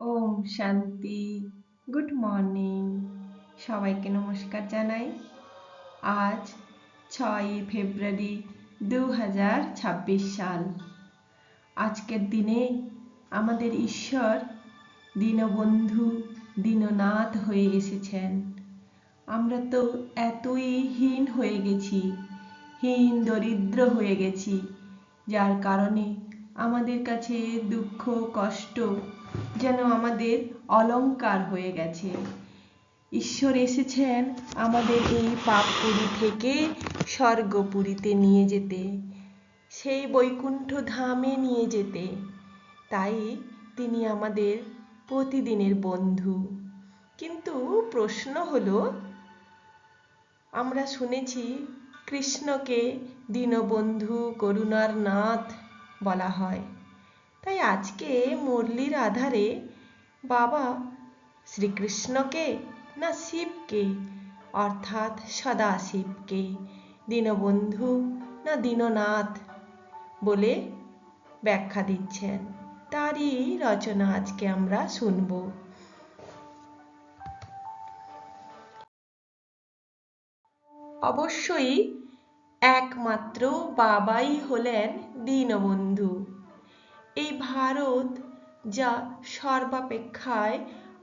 ওম শান্তি, good morning. সবাইকে নমস্কার জানাই। আজ ছয়ই ফেব্রুয়ারি দু হাজার ছাব্বিশ সাল। আজকের দিনে আমাদের ঈশ্বর দীনবন্ধু, দীননাথ হয়ে এসেছেন। আমরা তো এতই হীন হয়ে গেছি, হীন দরিদ্র হয়ে গেছি, যার কারণে আমাদের কাছে দুঃখ, কষ্ট যেন আমাদের অলংকার হয়ে গেছে। ঈশ্বর এসেছেন আমাদের এই পাপপুরি থেকে স্বর্গপুরীতে নিয়ে যেতে, সেই বৈকুণ্ঠ ধামে নিয়ে যেতে। তাই তিনি আমাদের প্রতিদিনের বন্ধু। কিন্তু প্রশ্ন হলো, আমরা শুনেছি কৃষ্ণকে দীনবন্ধু করুণার নাথ বলা হয়। তাই আজকে মুরলির আধারে বাবা শ্রীকৃষ্ণকে না শিবকে, অর্থাৎ সদাশিবকে, দীনবন্ধু না দীননাথ বলে ব্যাখ্যা দিচ্ছেন। তারই রচনা আজকে আমরা শুনব। অবশ্যই একমাত্র বাবাই হলেন দীনবন্ধু। এই ভারত যা সর্বাপেক্ষায়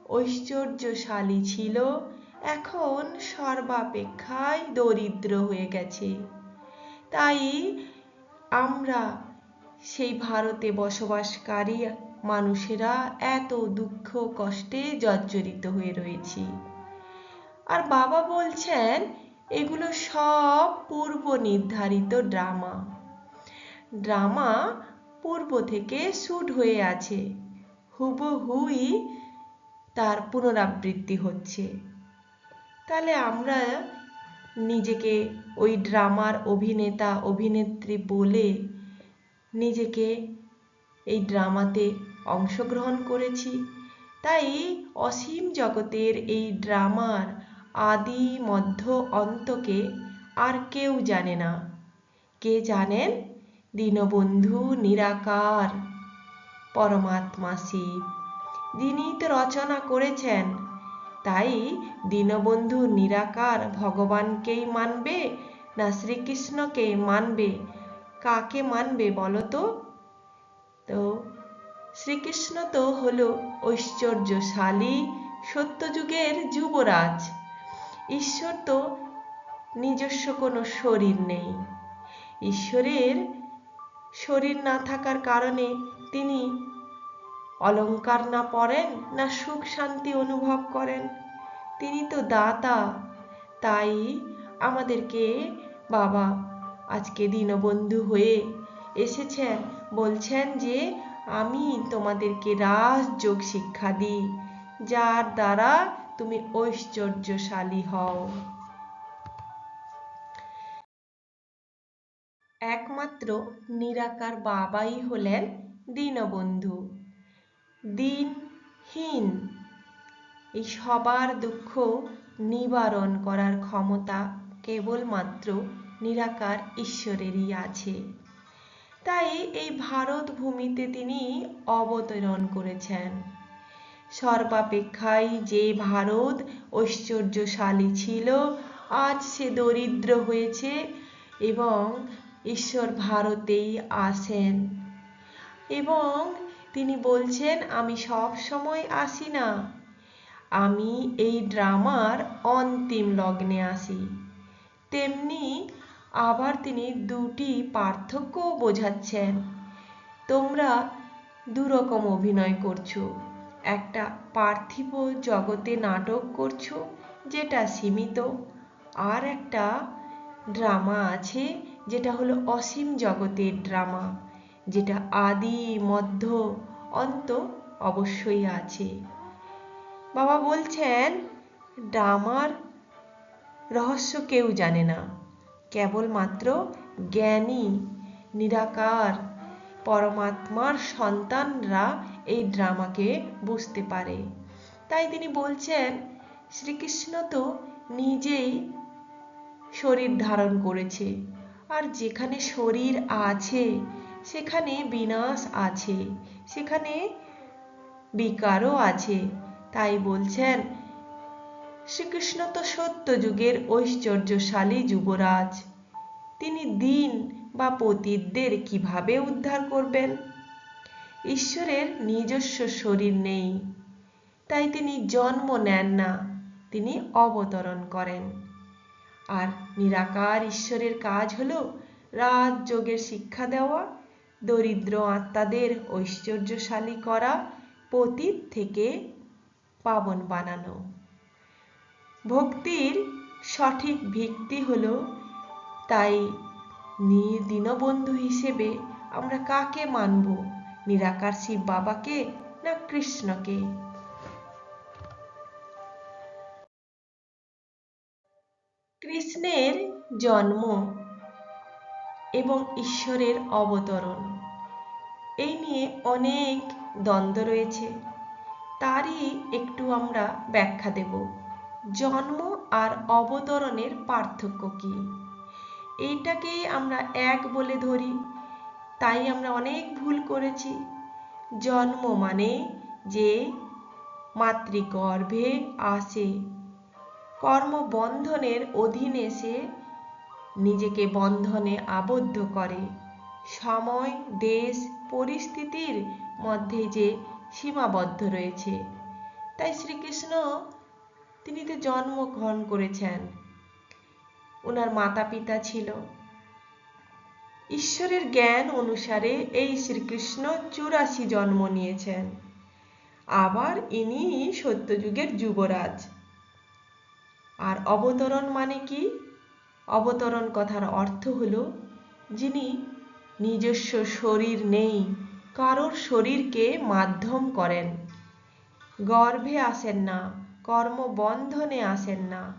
ঐশ্বর্যশালী ছিল, এখন সর্বাপেক্ষায় দরিদ্র হয়ে গেছে। তাই আমরা সেই ভারতে বসবাসকারী মানুষেরা এত দুঃখ কষ্টে জর্জরিত হয়ে রয়েছি। আর বাবা বলছেন, এগুলো সব পূর্ব নির্ধারিত ড্রামা। ড্রামা পূর্ব থেকে শ্যুট হয়ে আছে। হুবহুই তার পুনরাবৃত্তি হচ্ছে। তাহলে আমরা নিজেকে ওই ড্রামার অভিনেতা, অভিনেত্রী বলে নিজেকে এই ড্রামাতে অংশগ্রহণ করেছি। তাই অসীম জগতের এই ড্রামার আদি মধ্য অন্তকে আর কেউ জানে না। কে জানেন? দীনবন্ধু নিরাকার, পরমাত্মা শিব। যিনি তো রচনা করেছেন, তাই দীনবন্ধু নিরাকার ভগবানকেই মানবে না শ্রীকৃষ্ণকে মানবে? কাকে মানবে বলো তো? তো শ্রীকৃষ্ণ তো হলো ঐশ্বর্যশালী সত্যযুগের যুবরাজ। ঈশ্বর তো নিজস্ব কোনো শরীর নেই। ঈশ্বরের শরীর না থাকার কারণে তিনি অলঙ্কার না পড়েন না সুখ শান্তি অনুভব করেন। তিনি তো দাতা, তাই আমাদেরকে বাবা আজকে দীনবন্ধু হয়ে এসেছেন। বলছেন যে, আমি তোমাদেরকে রাজযোগ শিক্ষা দিই, যার দ্বারা তুমি ঐশ্বর্যশালী হও। একমাত্র নিরাকার বাবাই হলেন দীনবন্ধু। দিনহীন। এই সবার দুঃখ নিবারণ করার ক্ষমতা কেবলমাত্র নিরাকার ঈশ্বরেরই আছে। তাই এই ভারত ভূমিতে তিনি অবতরণ করেছেন। সর্বাপেক্ষায় যে ভারত ঐশ্বর্যশালী ছিল, আজ সে দরিদ্র হয়েছে এবং ঈশ্বর ভারতেই আসেন এবং তিনি বলছেন, আমি সব সময় আসি না। আমি এই ড্রামার অন্তিম লগ্নে আসি। তেমনি আবার তিনি দুটি পার্থক্য বোঝাচ্ছেন। তোমরা দুরকম অভিনয় করছ। একটা পার্থিব জগতে নাটক করছ, যেটা সীমিত, আর একটা ড্রামা আছে যেটা হলো অসীম জগতের ড্রামা, যেটা আদি, মধ্য, অন্ত অবশ্যই আছে। বাবা বলছেন, ড্রামার রহস্য কেউ জানে না। কেবলমাত্র জ্ঞানী, নিরাকার, পরমাত্মার সন্তানরা এই ড্রামাকে বুঝতে পারে। তাই তিনি বলছেন, শ্রীকৃষ্ণ তো নিজেই শরীর ধারণ করেছে। আর যেখানে শরীর আছে, সেখানে বিনাশ আছে, সেখানে বিকারও আছে। তাই বলছেন, শ্রীকৃষ্ণ তো সত্য যুগের ঐশ্বর্যশালী যুবরাজ। তিনি দিন বা পতিতদের কীভাবে উদ্ধার করবেন? ঈশ্বরের নিজস্ব শরীর নেই, তাই তিনি জন্ম নেন না, তিনি অবতরণ করেন। আর নিরাকার ঈশ্বরের কাজ হলো রাজযোগের শিক্ষা দেওয়া, দরিদ্র আত্মাদের ঐশ্বর্যশালী করা, পতীত থেকে পাবন বানানো। ভক্তির সঠিক ভিত্তি হলো তাই দীনবন্ধু হিসেবে আমরা কাকে মানব? নিরাকার শিব বাবাকে না কৃষ্ণকে? কৃষ্ণের জন্ম এবং ঈশ্বরের অবতরণ। এই নিয়ে অনেক দ্বন্দ্ব রয়েছে। তারই একটু আমরা ব্যাখ্যা দেব। জন্ম আর অবতরণের পার্থক্য কি? এইটাকেই আমরা এক বলে ধরি। তাই আমরা অনেক ভুল করেছি। জন্ম মানে যে মাতৃগর্ভে আসে। কর্মবন্ধনের অধীনে সে নিজেকে বন্ধনে আবদ্ধ করে। সময়, দেশ, পরিস্থিতির মধ্যে যে সীমাবদ্ধ রয়েছে। তাই শ্রীকৃষ্ণ, তিনি তো জন্মগ্রহণ করেছেন। ওনার মাতা পিতা ছিল। ঈশ্বরের জ্ঞান অনুসারে এই শ্রীকৃষ্ণ চুরাশি জন্ম নিয়েছেন। আবার ইনি সত্যযুগের যুবরাজ। আর অবতরণ মানে কি? অবতরণ কথার অর্থ হলো যিনি নিজস্ব শরীর নেই, কারোর শরীরকে মাধ্যম করেন। গর্ভে আসেন না, কর্মবন্ধনে আসেন না।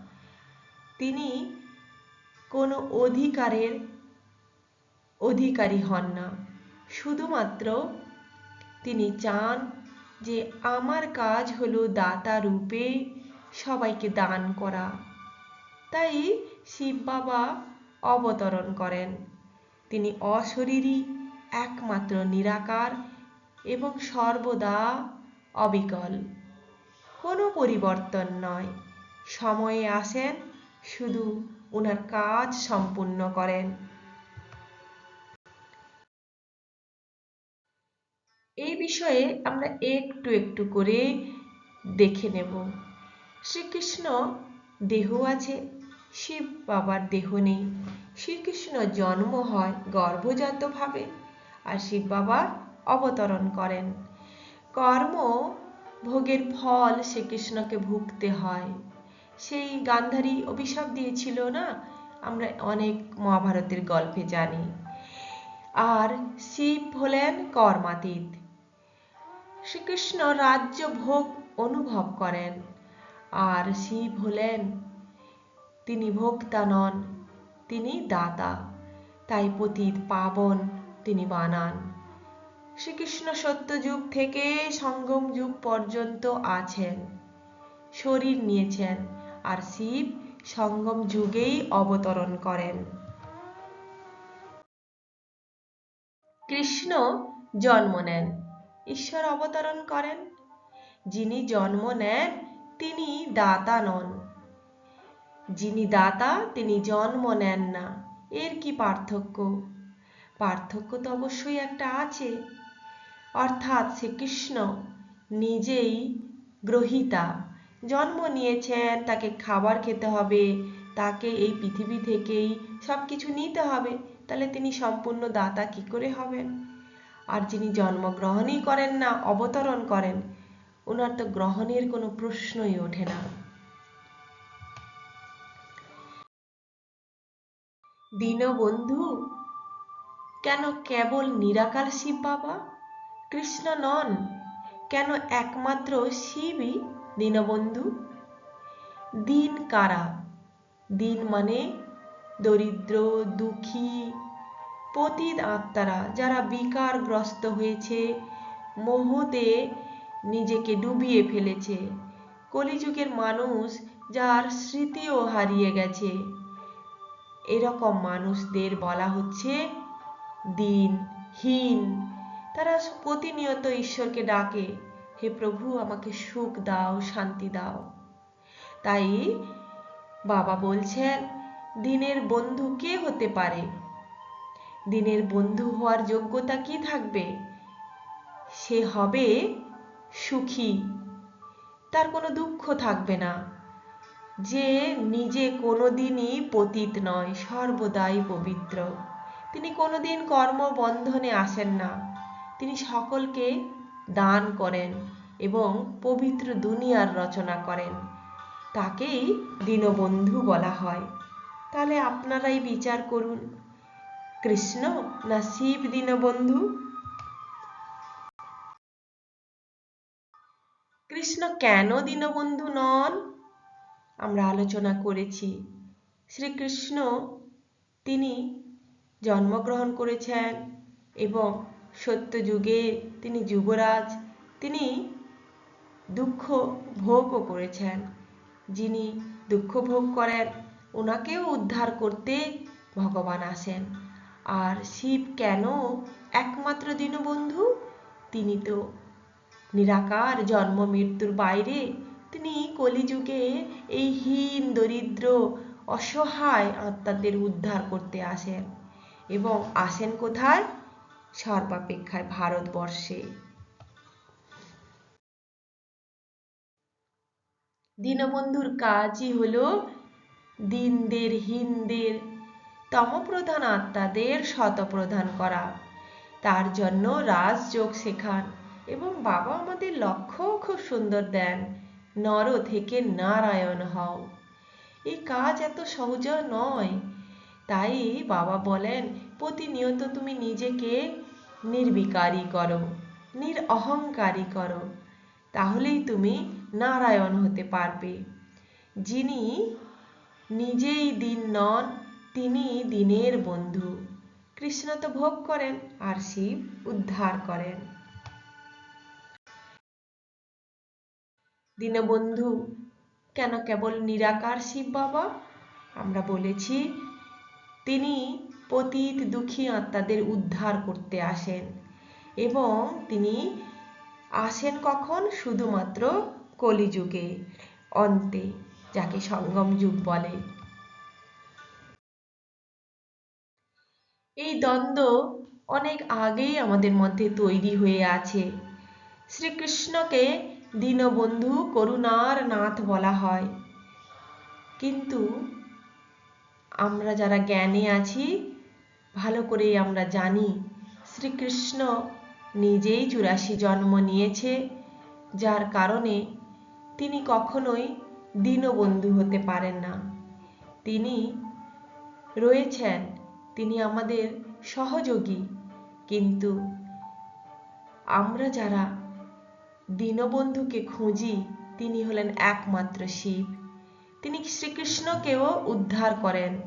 তিনি কোনো অধিকারের অধিকারী হন না। শুধুমাত্র তিনি চান যে আমার কাজ হলো দাতা রূপে সবাইকে দান করা। তাই শিব বাবা অবতরণ করেন। তিনি অশরীরী, একমাত্র নিরাকার এবং সর্বদা অবিকল। কোনো পরিবর্তন নয়। সময়ে আসেন, শুধু ওনার কাজ সম্পূর্ণ করেন। এই বিষয়ে আমরা একটু একটু করে দেখে নেব। শ্রীকৃষ্ণ দেহ আছে। শিব বাবার দেহ নেই। শ্রীকৃষ্ণ জন্ম হয় গর্ভজাতভাবে আর শিব বাবা অবতরণ করেন। কর্ম ভোগের ফল শ্রীকৃষ্ণকে ভুগতে হয়। সেই গান্ধারী অভিশাপ দিয়েছিল না? আমরা অনেক মহাভারতের গল্পে জানি। আর শিব হলেন কর্মাতীত। শ্রীকৃষ্ণ রাজ্য ভোগ অনুভব করেন। আর শিব হলেন তিনি ভোক্তা নন, তিনি দাতা। তাই পতীত পাবন তিনি বানান। শ্রীকৃষ্ণ সত্যযুগ থেকে সঙ্গম যুগ পর্যন্ত আছেন। শরীর নিয়েছেন, আর শিব সঙ্গম যুগেই অবতরণ করেন। কৃষ্ণ জন্ম নেন। ঈশ্বর অবতরণ করেন। যিনি জন্ম নেন তিনি দাতা নন। যিনি দাতা, তিনি জন্ম নেন না। এর কি পার্থক্য? পার্থক্য তো অবশ্যই একটা আছে। অর্থাৎ শ্রীকৃষ্ণ নিজেই গ্রহিতা। জন্ম নিয়েছেন, তাকে খাবার খেতে হবে, তাকে এই পৃথিবী থেকেই সব কিছু নিতে হবে। তাহলে তিনি সম্পূর্ণ দাতা কি করে হবেন? আর যিনি জন্মগ্রহণই করেন না, অবতরণ করেন ওনার তো গ্রহণের কোনো প্রশ্নই ওঠে না। দীনবন্ধু, কেন কেবল নিরাকার শিব বাবা? কৃষ্ণ নন, কেন একমাত্র শিবই দীনবন্ধু? দিন কারা? দিন মানে দরিদ্র, দুঃখী পতিত আত্মারা যারা বিকারগ্রস্ত হয়েছে, মোহতে নিজেকে ডুবিয়ে ফেলেছে। কলিযুগের মানুষ যার স্মৃতিও হারিয়ে গেছে। এরকম মানুষদের বলা হচ্ছে দিন, হীন। তারা প্রতিনিয়ত ঈশ্বরকে ডাকে, হে প্রভু, আমাকে সুখ দাও, শান্তি দাও। তাই বাবা বলছেন, দিনের বন্ধু কে হতে পারে? দিনের বন্ধু হওয়ার যোগ্যতা কি থাকবে? সে হবে সুখী। তার কোনো দুঃখ থাকবে না। যে নিজে কোনোদিনই পতিত নয়, সর্বদাই পবিত্র। তিনি কোনোদিন কর্মবন্ধনে আসেন না। তিনি সকলকে দান করেন এবং পবিত্র দুনিয়ার রচনা করেন। তাকেই দীনবন্ধু বলা হয়। তাহলে আপনারাই বিচার করুন। কৃষ্ণ না শিব দীনবন্ধু? কৃষ্ণ কেন দীনবন্ধু নন? আমরা আলোচনা করেছি। শ্রীকৃষ্ণ তিনি জন্মগ্রহণ করেছেন এবং সত্যযুগে তিনি যুবরাজ। তিনি দুঃখ ভোগও করেছেন। যিনি দুঃখ ভোগ করেন ওনাকেও উদ্ধার করতে ভগবান আসেন। আর শিব কেন একমাত্র দীনবন্ধু? তিনি তো নিরাকার জন্ম মৃত্যুর বাইরে তিনি কলিযুগে এই হীন, দরিদ্র, অসহায় আত্মাদের উদ্ধার করতে আসেন এবং আসেন কোথায়? সর্বাপেক্ষায় ভারতবর্ষে। দীনবন্ধুর কাজই হলো দিনদের, হীনদের তমপ্রধান আত্মাদের শতপ্রধান করা। তার জন্য রাজযোগ শেখান। এবং বাবা আমাদের লক্ষ্যও খুব সুন্দর দেন। নর থেকে নারায়ণ হও। এই কাজ এত সহজ নয়। তাই বাবা বলেন, প্রতিনিয়ত তুমি নিজেকে নির্বিকারী করো নির অহংকারী করো। তাহলেই তুমি নারায়ণ হতে পারবে। যিনি নিজেই দিন নন, তিনি দিনের বন্ধু। কৃষ্ণ তো ভোগ করেন আর শিব উদ্ধার করেন। দীনবন্ধু, কেন কেবল নিরাকার শিব বাবা? আমরা বলেছি, তিনি পতিত দুঃখী আত্মাদের উদ্ধার করতে আসেন এবং তিনি আসেন কখন? শুধুমাত্র কলিযুগে, অন্তে, যাকে সঙ্গম যুগ বলে। এই দ্বন্দ্ব অনেক আগেই আমাদের মধ্যে তৈরি হয়ে আছে। শ্রীকৃষ্ণকে দীনবন্ধু করুণার নাথ বলা হয়। কিন্তু আমরা যারা জ্ঞানে আছি, ভালো করেই আমরা জানি, শ্রীকৃষ্ণ নিজেই চুরাশি জন্ম নিয়েছে, যার কারণে তিনি কখনোই দীনবন্ধু হতে পারেন না। তিনি রয়েছেন, তিনি আমাদের সহযোগী, কিন্তু আমরা যারা দীনবন্ধুকে খুঁজি তিনি হলেন একমাত্র শিব। তিনি শ্রীকৃষ্ণকেও উদ্ধার করেন।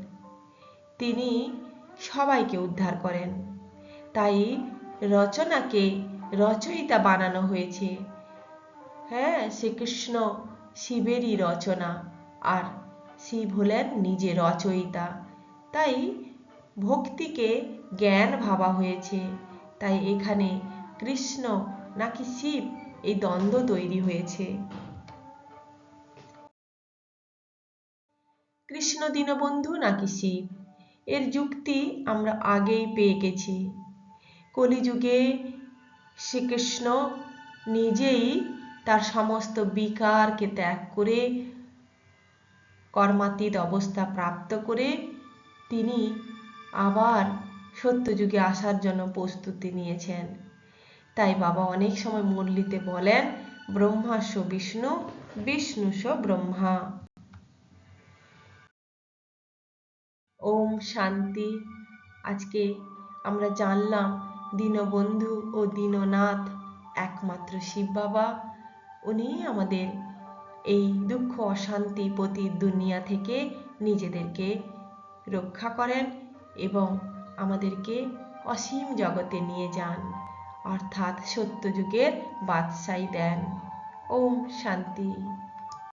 তিনি সবাইকে উদ্ধার করেন। তাই রচনাকে রচয়িতা বানানো হয়েছে। হ্যাঁ শ্রীকৃষ্ণ শিবেরই রচনা, আর শিব হলেন নিজে রচয়িতা। তাই ভক্তিকে জ্ঞান ভাবা হয়েছে। তাই এখানে কৃষ্ণ নাকি শিব এই দ্বন্দ্ব তৈরি হয়েছে। কৃষ্ণ দীনবন্ধু নাকি শিব? এর যুক্তি আমরা আগেই পেয়ে গেছি। কলিযুগে শ্রীকৃষ্ণ নিজেই তার সমস্ত বিকারকে ত্যাগ করে কর্মাতীত অবস্থা প্রাপ্ত করে তিনি আবার সত্যযুগে আসার জন্য প্রস্তুতি নিয়েছেন। তাই বাবা অনেক সময় মুরলিতে বলেন ব্রহ্মা ব্রহ্মাস্য বিষ্ণু বিষ্ণু বিষ্ণুস ব্রহ্মা। ওম শান্তি। আজকে আমরা জানলাম, দীনবন্ধু ও দীননাথ একমাত্র শিব বাবা। উনি আমাদের এই দুঃখ অশান্তি প্রতি দুনিয়া থেকে নিজেদেরকে রক্ষা করেন এবং আমাদেরকে অসীম জগতে নিয়ে যান। অর্থাৎ সত্যযুগের বাদশাই দেন। ওম শান্তি।